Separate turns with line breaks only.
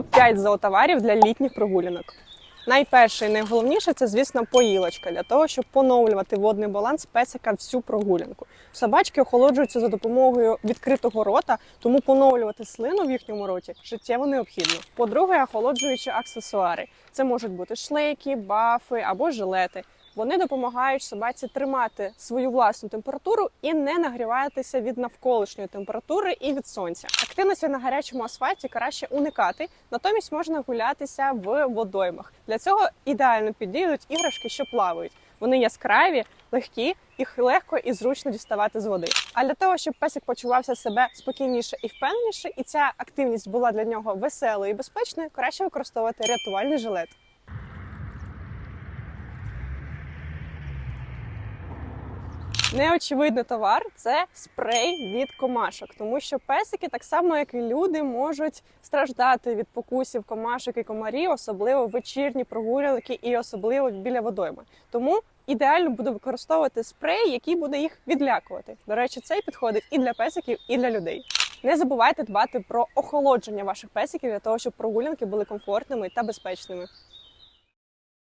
Топ-5 зоотоварів для літніх прогулянок. Найперше і найголовніше це, звісно, поїлочка для того, щоб поновлювати водний баланс песика всю прогулянку. Собачки охолоджуються за допомогою відкритого рота, тому поновлювати слину в їхньому роті життєво необхідно. По-друге, охолоджуючі аксесуари. Це можуть бути шлейки, бафи або жилети. Вони допомагають собаці тримати свою власну температуру і не нагріватися від навколишньої температури і від сонця. Активності на гарячому асфальті краще уникати, натомість можна гулятися в водоймах. Для цього ідеально підійдуть іграшки, що плавають. Вони яскраві, легкі, їх легко і зручно діставати з води. А для того, щоб песик почувався себе спокійніше і впевненіше, і ця активність була для нього веселою і безпечною, краще використовувати рятувальний жилет. Неочевидний товар це спрей від комашок, тому що песики, так само як і люди, можуть страждати від покусів комашок і комарів, особливо вечірні прогулянки і особливо біля водойми. Тому ідеально буде використовувати спрей, який буде їх відлякувати. До речі, цей підходить і для песиків, і для людей. Не забувайте дбати про охолодження ваших песиків для того, щоб прогулянки були комфортними та безпечними.